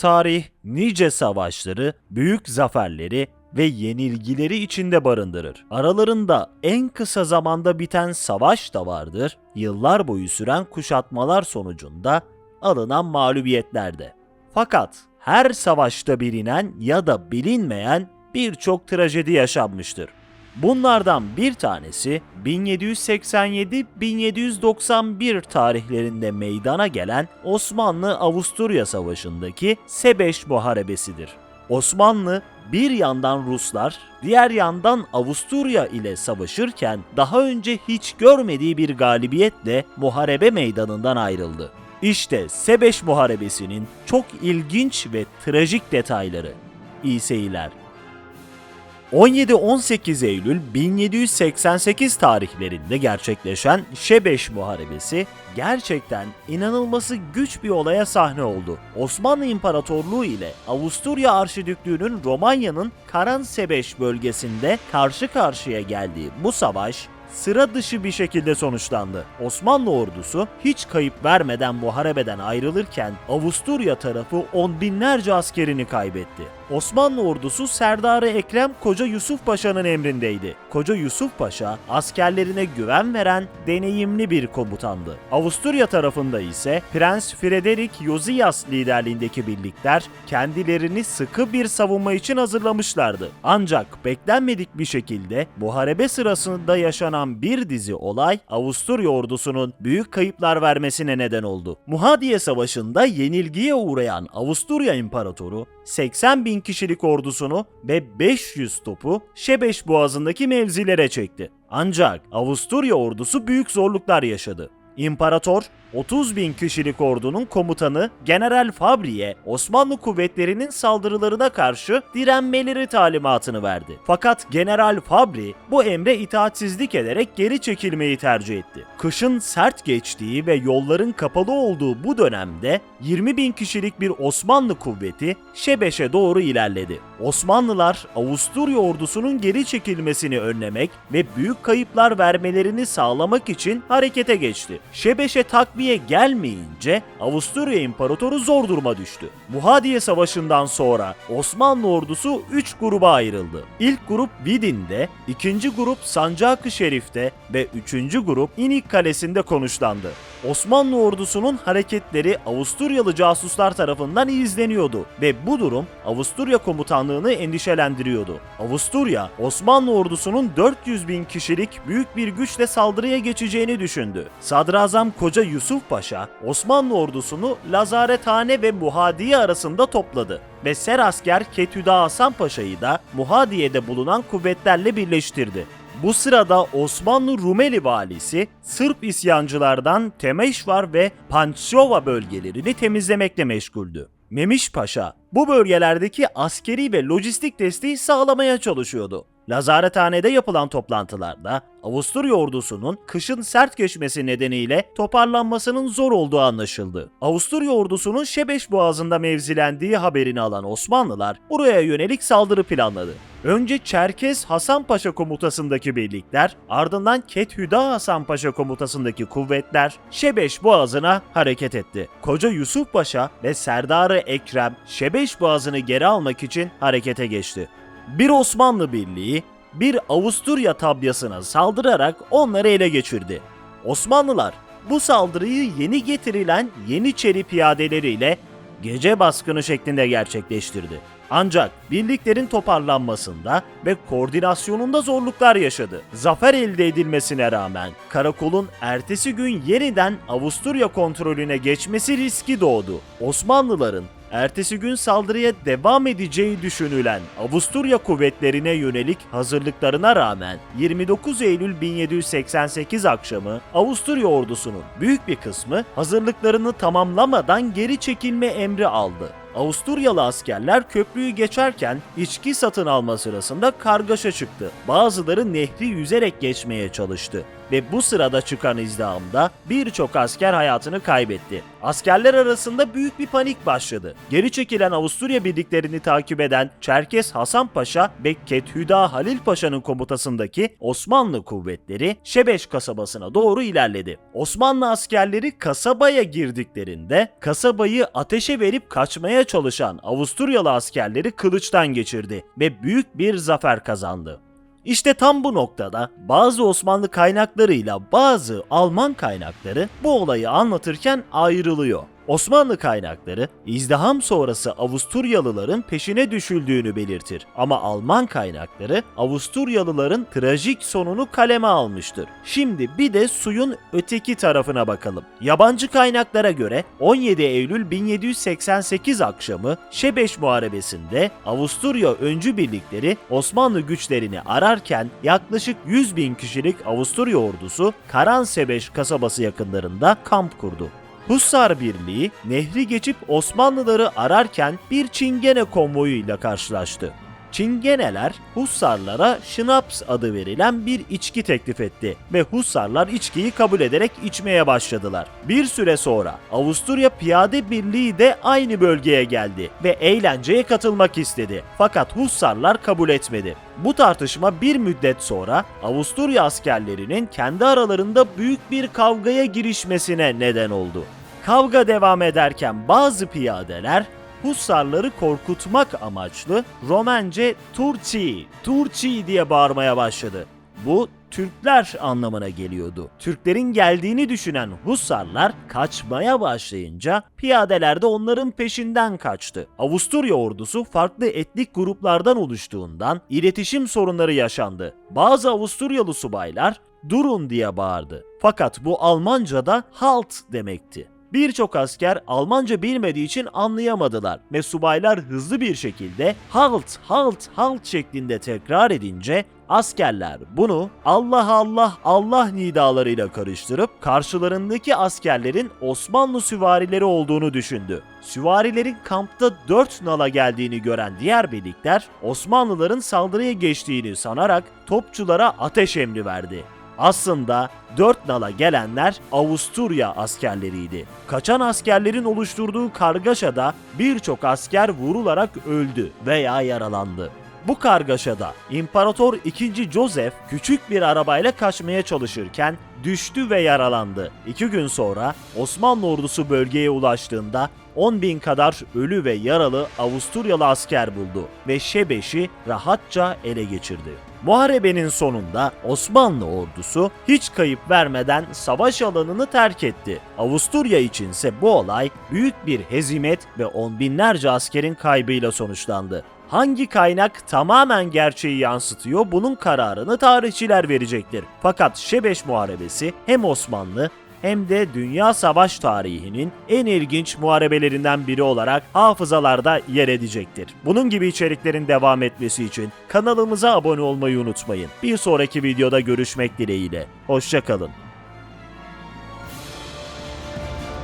Tarih nice savaşları, büyük zaferleri ve yenilgileri içinde barındırır. Aralarında en kısa zamanda biten savaş da vardır, yıllar boyu süren kuşatmalar sonucunda alınan mağlubiyetler de. Fakat her savaşta bilinen ya da bilinmeyen birçok trajedi yaşanmıştır. Bunlardan bir tanesi 1787-1791 tarihlerinde meydana gelen Osmanlı-Avusturya Savaşı'ndaki Sebeş Muharebesidir. Osmanlı bir yandan Ruslar, diğer yandan Avusturya ile savaşırken daha önce hiç görmediği bir galibiyetle muharebe meydanından ayrıldı. İşte Sebeş Muharebesi'nin çok ilginç ve trajik detayları. İyi. 17-18 Eylül 1788 tarihlerinde gerçekleşen Şebeş Muharebesi gerçekten inanılması güç bir olaya sahne oldu. Osmanlı İmparatorluğu ile Avusturya Arşidüklüğü'nün Romanya'nın Karan Sebeş bölgesinde karşı karşıya geldiği bu savaş sıra dışı bir şekilde sonuçlandı. Osmanlı ordusu hiç kayıp vermeden muharebeden ayrılırken Avusturya tarafı on binlerce askerini kaybetti. Osmanlı ordusu Serdarı Ekrem Koca Yusuf Paşa'nın emrindeydi. Koca Yusuf Paşa askerlerine güven veren deneyimli bir komutandı. Avusturya tarafında ise Prens Frederick Josias liderliğindeki birlikler kendilerini sıkı bir savunma için hazırlamışlardı. Ancak beklenmedik bir şekilde muharebe sırasında yaşanan bir dizi olay Avusturya ordusunun büyük kayıplar vermesine neden oldu. Muhadiye Savaşı'nda yenilgiye uğrayan Avusturya İmparatoru 80 bin kişilik ordusunu ve 500 topu Şebeş Boğazı'ndaki mevzilere çekti. Ancak Avusturya ordusu büyük zorluklar yaşadı. İmparator 30 bin kişilik ordunun komutanı General Fabri'ye Osmanlı kuvvetlerinin saldırılarına karşı direnmeleri talimatını verdi. Fakat General Fabri bu emre itaatsizlik ederek geri çekilmeyi tercih etti. Kışın sert geçtiği ve yolların kapalı olduğu bu dönemde 20 bin kişilik bir Osmanlı kuvveti Şebeş'e doğru ilerledi. Osmanlılar Avusturya ordusunun geri çekilmesini önlemek ve büyük kayıplar vermelerini sağlamak için harekete geçti. Şebeş'e takviye gelmeyince Avusturya İmparatoru zor duruma düştü. Muhadiye Savaşı'ndan sonra Osmanlı ordusu 3 gruba ayrıldı. İlk grup Vidin'de, ikinci grup Sancak-ı Şerif'te ve üçüncü grup İnik Kalesi'nde konuşlandı. Osmanlı ordusunun hareketleri Avusturyalı casuslar tarafından izleniyordu ve bu durum Avusturya komutanlığını endişelendiriyordu. Avusturya, Osmanlı ordusunun 400 bin kişilik büyük bir güçle saldırıya geçeceğini düşündü. Sadrazam Koca Yusuf Paşa, Osmanlı ordusunu Lazarethane ve Muhadiye arasında topladı ve Serasker Ketüda Hasan Paşa'yı da Muhadiye'de bulunan kuvvetlerle birleştirdi. Bu sırada Osmanlı Rumeli valisi Sırp isyancılardan Temeşvar ve Pançova bölgelerini temizlemekle meşguldü. Memiş Paşa bu bölgelerdeki askeri ve lojistik desteği sağlamaya çalışıyordu. Lazarethanede yapılan toplantılarda Avusturya ordusunun kışın sert geçmesi nedeniyle toparlanmasının zor olduğu anlaşıldı. Avusturya ordusunun Şebeş Boğazı'nda mevzilendiği haberini alan Osmanlılar buraya yönelik saldırı planladı. Önce Çerkez Hasan Paşa komutasındaki birlikler, ardından Kethüda Hasan Paşa komutasındaki kuvvetler Şebeş Boğazı'na hareket etti. Koca Yusuf Paşa ve Serdarı Ekrem Şebeş Boğazı'nı geri almak için harekete geçti. Bir Osmanlı birliği bir Avusturya tabyasına saldırarak onları ele geçirdi. Osmanlılar bu saldırıyı yeni getirilen Yeniçeri piyadeleriyle gece baskını şeklinde gerçekleştirdi. Ancak birliklerin toparlanmasında ve koordinasyonunda zorluklar yaşadı. Zafer elde edilmesine rağmen karakolun ertesi gün yeniden Avusturya kontrolüne geçmesi riski doğdu. Osmanlıların ertesi gün saldırıya devam edeceği düşünülen Avusturya kuvvetlerine yönelik hazırlıklarına rağmen 29 Eylül 1788 akşamı Avusturya ordusunun büyük bir kısmı hazırlıklarını tamamlamadan geri çekilme emri aldı. Avusturyalı askerler köprüyü geçerken içki satın alma sırasında kargaşa çıktı. Bazıları nehri yüzerek geçmeye çalıştı. ve bu sırada çıkan izdihamda birçok asker hayatını kaybetti. Askerler arasında büyük bir panik başladı. Geri çekilen Avusturya birliklerini takip eden Çerkes Hasan Paşa ve Kethüda Halil Paşa'nın komutasındaki Osmanlı kuvvetleri Şebeş kasabasına doğru ilerledi. Osmanlı askerleri kasabaya girdiklerinde kasabayı ateşe verip kaçmaya çalışan Avusturyalı askerleri kılıçtan geçirdi ve büyük bir zafer kazandı. İşte tam bu noktada bazı Osmanlı kaynaklarıyla bazı Alman kaynakları bu olayı anlatırken ayrılıyor. Osmanlı kaynakları izdiham sonrası Avusturyalıların peşine düşüldüğünü belirtir ama Alman kaynakları Avusturyalıların trajik sonunu kaleme almıştır. Şimdi bir de suyun öteki tarafına bakalım. Yabancı kaynaklara göre 17 Eylül 1788 akşamı Şebeş Muharebesi'nde Avusturya öncü birlikleri Osmanlı güçlerini ararken yaklaşık 100 bin kişilik Avusturya ordusu Karansebeş kasabası yakınlarında kamp kurdu. Hussar Birliği nehri geçip Osmanlıları ararken bir Çingene konvoyuyla karşılaştı. Çingeneler Hussarlara Şınaps adı verilen bir içki teklif etti ve Hussarlar içkiyi kabul ederek içmeye başladılar. Bir süre sonra Avusturya Piyade Birliği de aynı bölgeye geldi ve eğlenceye katılmak istedi. Fakat Hussarlar kabul etmedi. Bu tartışma bir müddet sonra Avusturya askerlerinin kendi aralarında büyük bir kavgaya girişmesine neden oldu. Kavga devam ederken bazı piyadeler Hussarları korkutmak amaçlı Romence Turci, Turci diye bağırmaya başladı. Bu Türkler anlamına geliyordu. Türklerin geldiğini düşünen Hussarlar kaçmaya başlayınca piyadeler de onların peşinden kaçtı. Avusturya ordusu farklı etnik gruplardan oluştuğundan iletişim sorunları yaşandı. Bazı Avusturyalı subaylar durun diye bağırdı. Fakat bu Almanca'da halt demekti. Birçok asker Almanca bilmediği için anlayamadılar ve subaylar hızlı bir şekilde halt halt halt şeklinde tekrar edince askerler bunu Allah Allah Allah nidalarıyla karıştırıp karşılarındaki askerlerin Osmanlı süvarileri olduğunu düşündü. Süvarilerin kampta dört nala geldiğini gören diğer birlikler Osmanlıların saldırıya geçtiğini sanarak topçulara ateş emri verdi. Aslında dört nala gelenler Avusturya askerleriydi. Kaçan askerlerin oluşturduğu kargaşada birçok asker vurularak öldü veya yaralandı. Bu kargaşada İmparator II. Joseph küçük bir arabayla kaçmaya çalışırken düştü ve yaralandı. İki gün sonra Osmanlı ordusu bölgeye ulaştığında 10 bin kadar ölü ve yaralı Avusturyalı asker buldu ve Şebeş'i rahatça ele geçirdi. Muharebenin sonunda Osmanlı ordusu hiç kayıp vermeden savaş alanını terk etti. Avusturya içinse bu olay büyük bir hezimet ve on binlerce askerin kaybıyla sonuçlandı. Hangi kaynak tamamen gerçeği yansıtıyor bunun kararını tarihçiler verecektir. Fakat Şebeş Muharebesi hem Osmanlı hem de dünya savaş tarihinin en ilginç muharebelerinden biri olarak hafızalarda yer edecektir. Bunun gibi içeriklerin devam etmesi için kanalımıza abone olmayı unutmayın. Bir sonraki videoda görüşmek dileğiyle. Hoşçakalın.